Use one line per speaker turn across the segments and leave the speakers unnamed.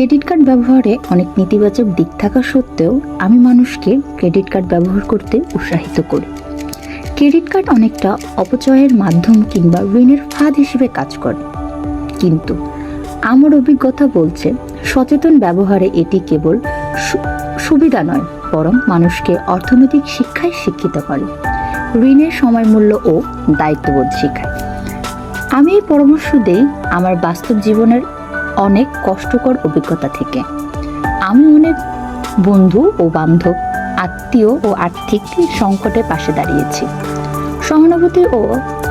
Credit card ব্যবহারে অনেক নেতিবাচক দিক থাকা সত্ত্বেও আমি মানুষকে ক্রেডিট কার্ড ব্যবহার করতে উৎসাহিত করি। ক্রেডিট কার্ড অনেকটা অপচয়ের মাধ্যম কিংবা ঋণের ফাঁদ হিসেবে কাজ করে। কিন্তু আমার অভিজ্ঞতা বলছে, সচেতন ব্যবহারে এটি কেবল সুবিধা নয়, বরং মানুষকে অর্থনৈতিক শিক্ষায় শিক্ষিত করে। ঋণের সময় মূল্য ও দায়িত্ববোধ শেখায়। আমি এই পরামর্শ দেই আমার বাস্তব জীবনের অনেক কষ্টকর অভিজ্ঞতা থেকে। আমি অনেক বন্ধু ও বান্ধব, আত্মীয় ও আর্থিক সংকটের পাশে দাঁড়িয়েছি। সহানুভূতি ও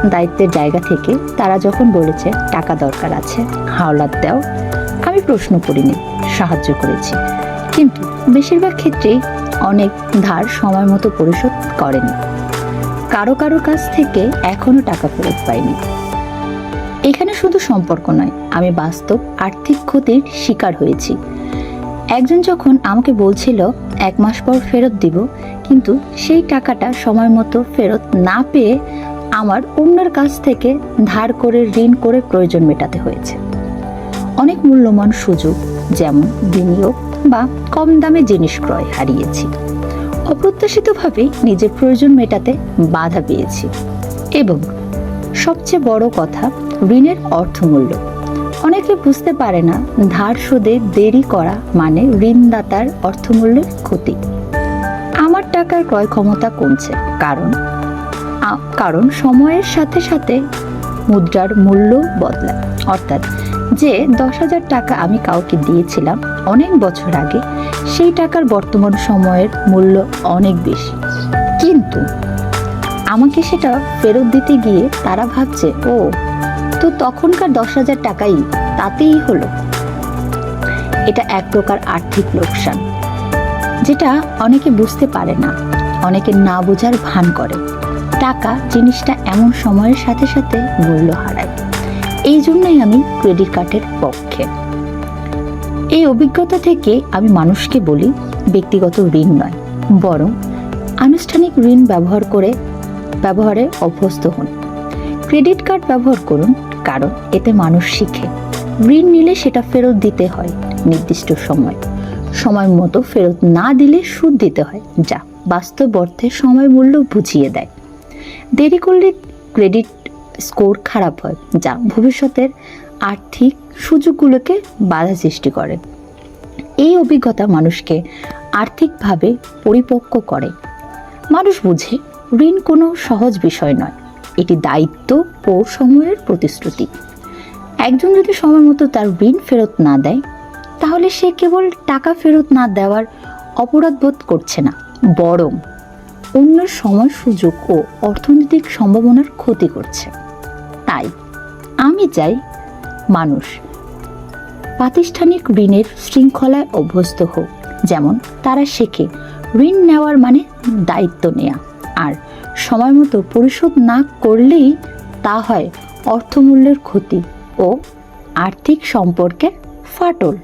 দায়িত্বের জায়গা থেকে তারা যখন বলেছে, টাকা দরকার আছে, হাওলাত দাও, আমি প্রশ্ন করিনি, সাহায্য করেছি। কিন্তু বেশিরভাগ ক্ষেত্রেই অনেক ধার সময় মতো পরিশোধ করেনি। কারও কারও কাছ থেকে এখনও টাকা ফেরত পাইনি। এখানে শুধু সম্পর্ক নয়, আমি বাস্তব আর্থিক ক্ষতির শিকার হয়েছি। একজন যখন আমাকে বলছিল, এক মাস পর ফেরত দিব, কিন্তু সেই টাকাটা সময় মতো ফেরত না পেয়ে আমার অন্যের কাছ থেকে ধার করে ঋণ করে প্রয়োজন মেটাতে হয়েছে। অনেক মূল্যবান সুযোগ, যেমন বিনিয়োগ বা কম দামে জিনিস ক্রয় হারিয়েছি। অপ্রত্যাশিতভাবে নিজের প্রয়োজন মেটাতে বাধা পেয়েছি। এবং সবচেয়ে বড় কথা ঋণের অর্থমূল্য। অনেকে বুঝতে পারে না ধার সুদে দেরি করা মানে ঋণদাতার অর্থমূল্যের ক্ষতি। আমার টাকার ক্রয় ক্ষমতা কমছে কারণ কারণ সময়ের সাথে সাথে মুদ্রার মূল্য বদলায়। অর্থাৎ যে দশ হাজার টাকা আমি কাউকে দিয়েছিলাম অনেক বছর আগে, সেই টাকার বর্তমান সময়ের মূল্য অনেক বেশি। কিন্তু আমাকে সেটা ফেরত দিতে গিয়ে তারা ভাবছে, ও তো তখনকার দশ হাজার টাকাই, তাতেই হলো। এটা এক প্রকার আর্থিক লোকসান, যেটা অনেকে বুঝতে পারে না, অনেকে না বোঝার ভান করে। টাকা জিনিসটা এমন সময়ের সাথে সাথে মূল্য হারায়। এই জন্যই আমি ক্রেডিট কার্ডের পক্ষে। এই অভিজ্ঞতা থেকে আমি মানুষকে বলি, ব্যক্তিগত ঋণ নয়, বরং আনুষ্ঠানিক ঋণ ব্যবহার করে, ব্যবহারে অভ্যস্ত হন। ক্রেডিট কার্ড ব্যবহার করুন, কারণ এতে মানুষ শিখে। ঋণ নিলে সেটা ফেরত দিতে হয় নির্দিষ্ট সময়। সময় মতো ফেরত না দিলে সুদ দিতে হয়, যা বাস্তব অর্থে সময় মূল্য বুঝিয়ে দেয়। দেরি করলে ক্রেডিট স্কোর খারাপ হয়, যা ভবিষ্যতের আর্থিক সুযোগগুলোকে বাধা সৃষ্টি করে। এই অভিজ্ঞতা মানুষকে আর্থিকভাবে পরিপক্ক করে। মানুষ বুঝে, ঋণ কোনো সহজ বিষয় নয়। এটি দায়িত্ব ও সময়ের প্রতিশ্রুতি। একজন যদি সময় মতো তার ঋণ ফেরত না দেয়, তাহলে সে কেবল টাকা ফেরত না দেওয়ার অপরাধ বোধ করছে না, বরং অন্যের সময় সুযোগ ও অর্থনৈতিক সম্ভাবনার ক্ষতি করছে। তাই আমি চাই মানুষ প্রাতিষ্ঠানিক ঋণের শৃঙ্খলায় অভ্যস্ত হোক, যেমন তারা শেখে, ঋণ নেওয়ার মানে দায়িত্ব নেওয়া আর সময় মতো পরিশোধ না করলেই তা হয় অর্থমূল্যের ক্ষতি ও আর্থিক সম্পর্কে ফাটল।